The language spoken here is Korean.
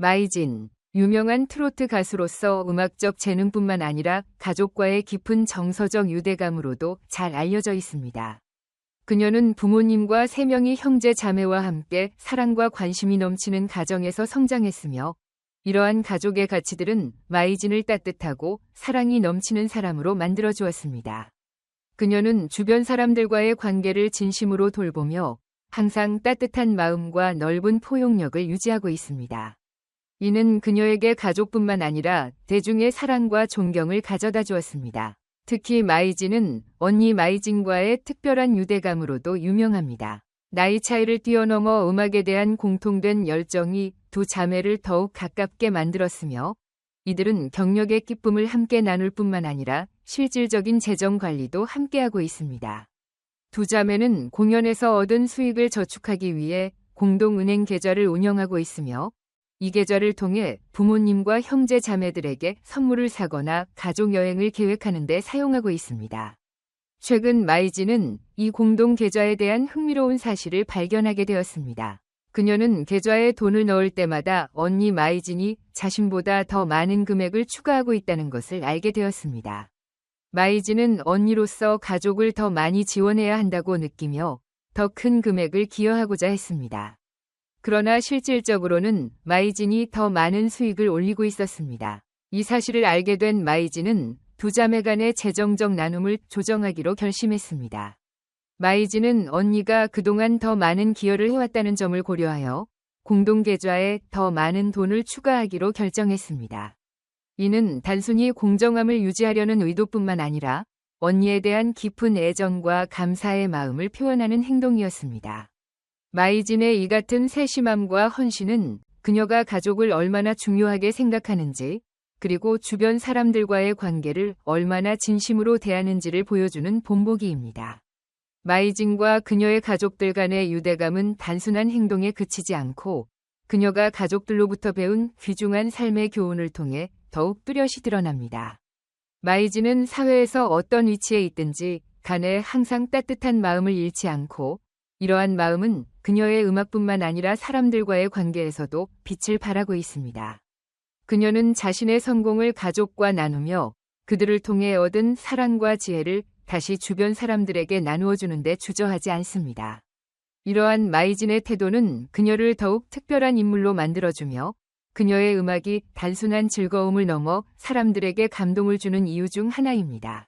마이진, 유명한 트로트 가수로서 음악적 재능뿐만 아니라 가족과의 깊은 정서적 유대감으로도 잘 알려져 있습니다. 그녀는 부모님과 세 명의 형제 자매와 함께 사랑과 관심이 넘치는 가정에서 성장했으며 이러한 가족의 가치들은 마이진을 따뜻하고 사랑이 넘치는 사람으로 만들어 주었습니다. 그녀는 주변 사람들과의 관계를 진심으로 돌보며 항상 따뜻한 마음과 넓은 포용력을 유지하고 있습니다. 이는 그녀에게 가족뿐만 아니라 대중의 사랑과 존경을 가져다 주었습니다. 특히 마이진은 언니 마이진과의 특별한 유대감으로도 유명합니다. 나이 차이를 뛰어넘어 음악에 대한 공통된 열정이 두 자매를 더욱 가깝게 만들었으며 이들은 경력의 기쁨을 함께 나눌 뿐만 아니라 실질적인 재정 관리도 함께하고 있습니다. 두 자매는 공연에서 얻은 수익을 저축하기 위해 공동은행 계좌를 운영하고 있으며 이 계좌를 통해 부모님과 형제 자매들에게 선물을 사거나 가족 여행을 계획하는 데 사용하고 있습니다. 최근 마이지는 이 공동 계좌에 대한 흥미로운 사실을 발견하게 되었습니다. 그녀는 계좌에 돈을 넣을 때마다 언니 마이진이 자신보다 더 많은 금액을 추가하고 있다는 것을 알게 되었습니다. 마이진은 언니로서 가족을 더 많이 지원해야 한다고 느끼며 더 큰 금액을 기여하고자 했습니다. 그러나 실질적으로는 마이진이 더 많은 수익을 올리고 있었습니다. 이 사실을 알게 된 마이진은 두 자매 간의 재정적 나눔을 조정하기로 결심했습니다. 마이진은 언니가 그동안 더 많은 기여를 해왔다는 점을 고려하여 공동계좌에 더 많은 돈을 추가하기로 결정했습니다. 이는 단순히 공정함을 유지하려는 의도뿐만 아니라 언니에 대한 깊은 애정과 감사의 마음을 표현하는 행동이었습니다. 마이진의 이 같은 세심함과 헌신은 그녀가 가족을 얼마나 중요하게 생각하는지 그리고 주변 사람들과의 관계를 얼마나 진심으로 대하는지를 보여주는 본보기입니다. 마이진과 그녀의 가족들 간의 유대감은 단순한 행동에 그치지 않고 그녀가 가족들로부터 배운 귀중한 삶의 교훈을 통해 더욱 뚜렷이 드러납니다. 마이진은 사회에서 어떤 위치에 있든지 간에 항상 따뜻한 마음을 잃지 않고 이러한 마음은 그녀의 음악뿐만 아니라 사람들과의 관계에서도 빛을 발하고 있습니다. 그녀는 자신의 성공을 가족과 나누며 그들을 통해 얻은 사랑과 지혜를 다시 주변 사람들에게 나누어 주는데 주저하지 않습니다. 이러한 마이진의 태도는 그녀를 더욱 특별한 인물로 만들어주며 그녀의 음악이 단순한 즐거움을 넘어 사람들에게 감동을 주는 이유 중 하나입니다.